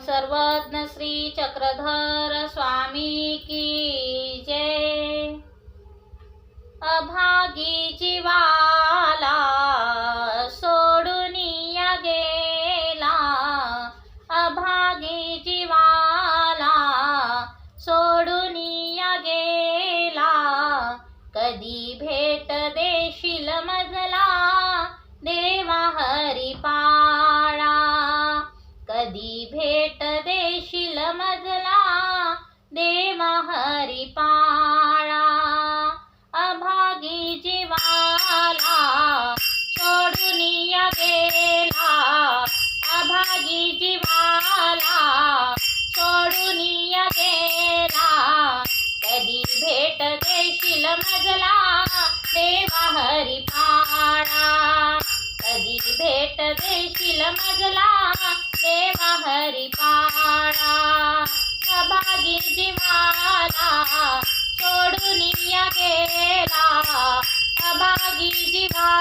सर्वज्ञ श्री चक्रधर स्वामी की जय। अभागी जीवाला हरिपाळा अभागी जीवाला सोडून या गेला अभागी जीवाला सोडून या गेला कधी भेट देशील मजला, देवा हरिपाळा कधी भेट देशील मजला, देवा हरिपाळा अभागी जीवाला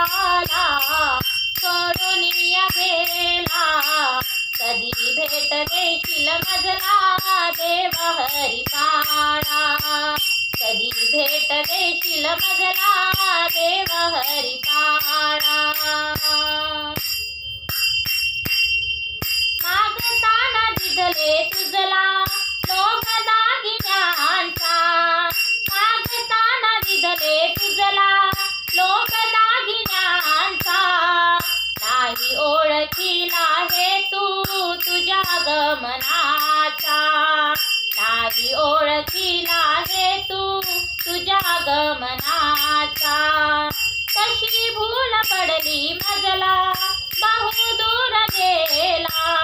जीवाला सोडून या गेला कधी भेट देशील मजला देवा हरिपाळा। कधी भेट देशील मजला देवा हरिपाळा। आगमनाचा. गमनाचा कशी भूल पडली मजला बहुदूर गेला.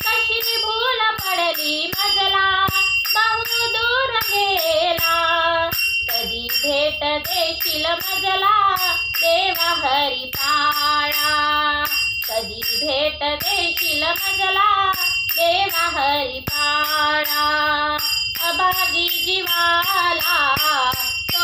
कशी भूल पडली मजला बहुदूर गेला. कधी भेट देशील मजला देवा हरिपाळा. कधी भेट देशील मजला देवा हरिपाळा. अभागी जीवाला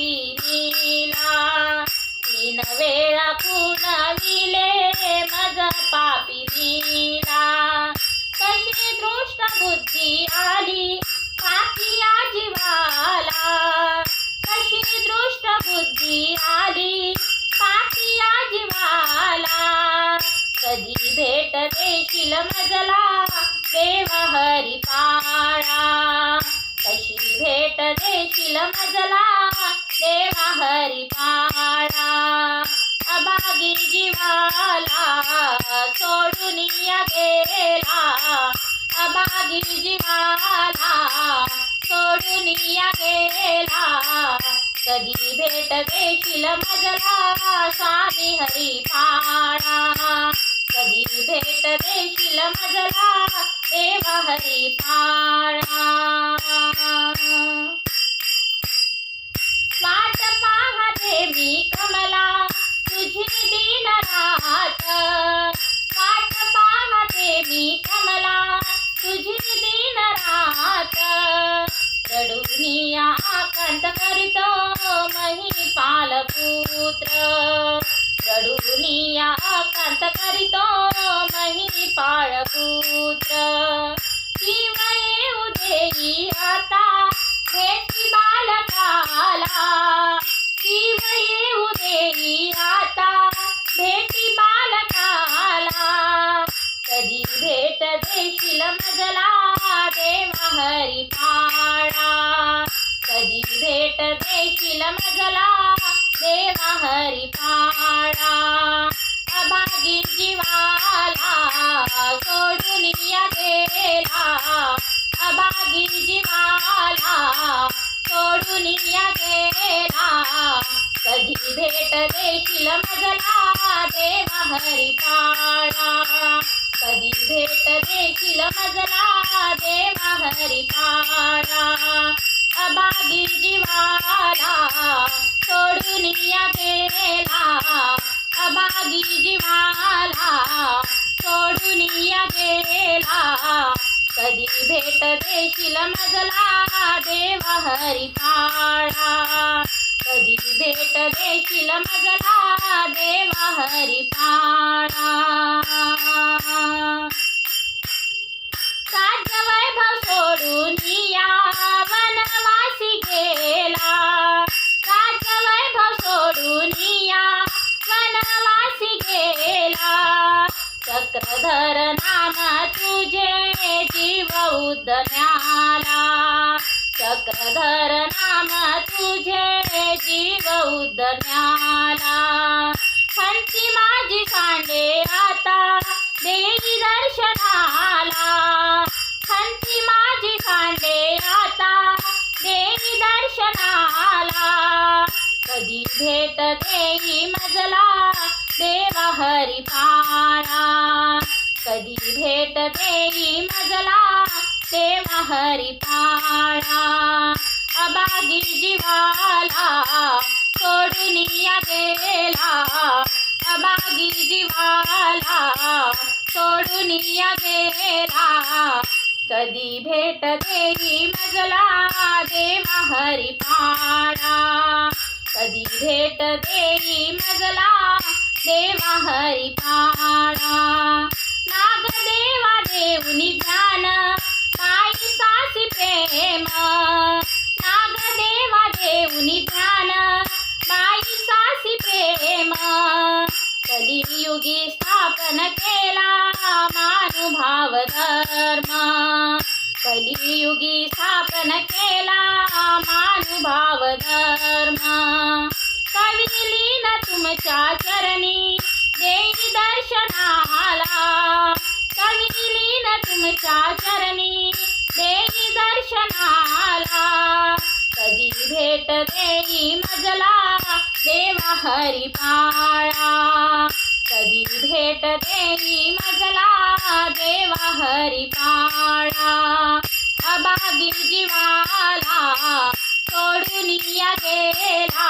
पापिनीला तीन वेळा खुनविले मज पापिनीला कशी दृष्ट बुद्धी आली पापिया जीवाला कशी दृष्ट बुद्धी आली पापिया जीवाला कधी भेट देशील मजला देवा हरिपाळा. कशी भेट देशील मजला हरी पाळा अभागी जीवाला सोडून या गेला. अभागी जीवाला सोडून या गेला. कधी भेट देशील मजला स्वामी हरिपाळा कधी भेट देशील मजला देवा हरिपाळा रडुनिया आकांत करतो महिपाल पुत्र रडूनिया आकांत करीतो अभागी जीवाला सोडून या कधी भेट देशील मजला देवा हरिपाळा कधी भेट देशील मजला देवा हरिपाळा अबागी जीवाला सोडून या गेला अबागी जीवाला सोडून या गेला कधी भेट देशील मजला, देवा हरिपाळा कधी भेट देशील मजला, देवा हरिपाळा वैभव सोडून या वनवासी गेला. वैभव सोडून या वनवासी गेला. चक्रधर नाम तुझे जीव उदण्याला चक्रधर नाम तुझे जीव उदण्याला हंसी माझी सांडे आता देई दर्शनाला. हंसी माझी सांडे आता देई दर्शनाला. कधी भेट देई मजला देवा हरिपारा. कधी भेट देई मजला देवा हरिपाळा अबागी जीवाला सोडून या गेला. अबागी जीवाला सोडून या गेला. कधी भेट देई मजला देवा हरिपाळा. कधी भेट देई मजला देवा हरिपाळा. नाग देवा देऊनी ध्यान धर्म. कलियुगी स्थापन केला मानुभाव धर्म. कविलीन तुमच्या चरणी देई दर्शनाला. कविलीन तुमच्या चरणी देई दर्शनाला. कधी भेट देई मजला देवा हरिपाळा. कधी भेट देई मजला, देवा हरिपाळा अबागी जीवाला सोडून या गेला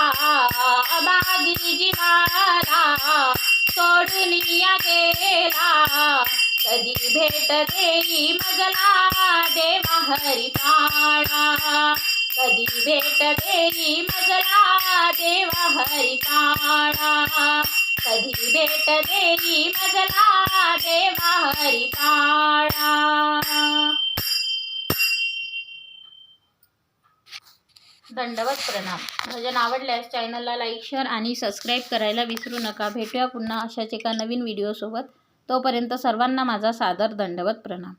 अबागी जीवाला सोडून या गेला कधी भेट देई मजला, देवा हरिपाळा कधी भेट देई मजला, देवा हरिपाळा कधी भेट देई मजला देवा हरिपाळा. दंडवत प्रणाम. भजन आवडल्यास चॅनलला लाईक शेअर आणि सबस्क्राईब करायला विसरू नका. भेटूया पुन्हा अशाच एका नवीन व्हिडिओसोबत. तोपर्यंत सर्वांना माझा सादर दंडवत प्रणाम.